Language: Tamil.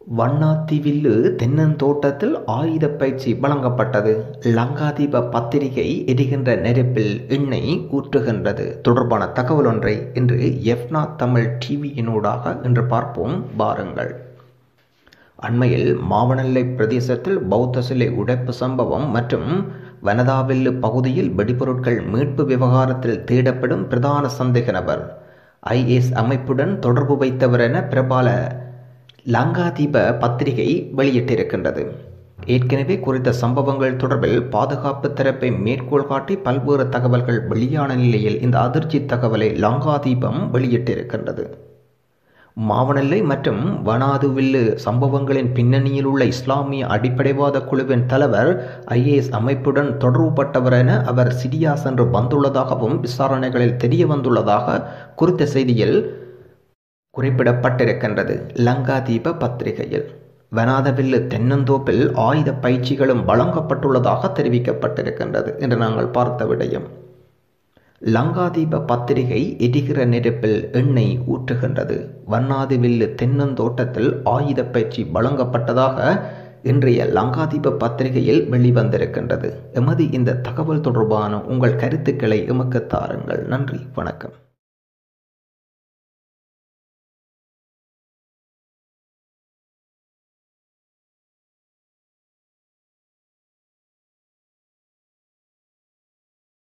வண்ணாத்திவில்லு தென்னந்தோட்டத்தில் ஆயுத பயிற்சி வழங்கப்பட்டது. லங்காதீப பத்திரிகை எரிகின்ற நெருப்பில் எண்ணெய் ஊற்றுகின்றது. தொடர்பான தகவல் ஒன்றை இன்று எஃப்னா தமிழ் டிவியினூடாக இன்று பார்ப்போம். பாருங்கள் அண்மையில் மாவனல்லை பிரதேசத்தில் பௌத்த சிலை உடைப்பு சம்பவம் மற்றும் வனதாவில்லு பகுதியில் வெடிபொருட்கள் மீட்பு விவகாரத்தில் தேடப்படும் பிரதான சந்தேக நபர். ஐஎஸ் அமைப்புடன் தொடர்பு வைத்தவர் என பிரபல லங்காதீப பத்திரிகை வெளியிட்டிருக்கின்றது. ஏற்கனவே குறித்த சம்பவங்கள் தொடர்பில் பாதுகாப்பு தரப்பை மேற்கோள் காட்டி பல்வேறு தகவல்கள் வெளியான நிலையில் இந்த அதிர்ச்சி தகவலை லங்காதீபம் வெளியிட்டிருக்கின்றது. மாவனல்லை மற்றும் வனாதுவில்லு சம்பவங்களின் பின்னணியில் உள்ள இஸ்லாமிய அடிப்படைவாத குழுவின் தலைவர் ஐஏஎஸ் அமைப்புடன் தொடர்புபட்டவர் என அவர் சிரியா சென்று வந்துள்ளதாகவும் விசாரணைகளில் தெரிய வந்துள்ளதாக குறித்த செய்தியில் குறிப்பிடப்பட்டிருக்கின்றது. லங்காதீப பத்திரிகையில் வனாதவில்லு தென்னந்தோப்பில் ஆயுத பயிற்சிகளும் வழங்கப்பட்டுள்ளதாக தெரிவிக்கப்பட்டிருக்கின்றது என்று நாங்கள் பார்த்த விடயம். லங்காதீப பத்திரிகை எரிகிற நெருப்பில் எண்ணெய் ஊற்றுகின்றது. வண்ணாதிவில்லு தென்னந்தோட்டத்தில் ஆயுத பயிற்சி வழங்கப்பட்டதாக இன்றைய லங்காதீப பத்திரிகையில் வெளிவந்திருக்கின்றது. எமது இந்த தகவல் தொடர்பான உங்கள் கருத்துக்களை எமக்கு தாருங்கள். நன்றி. வணக்கம்.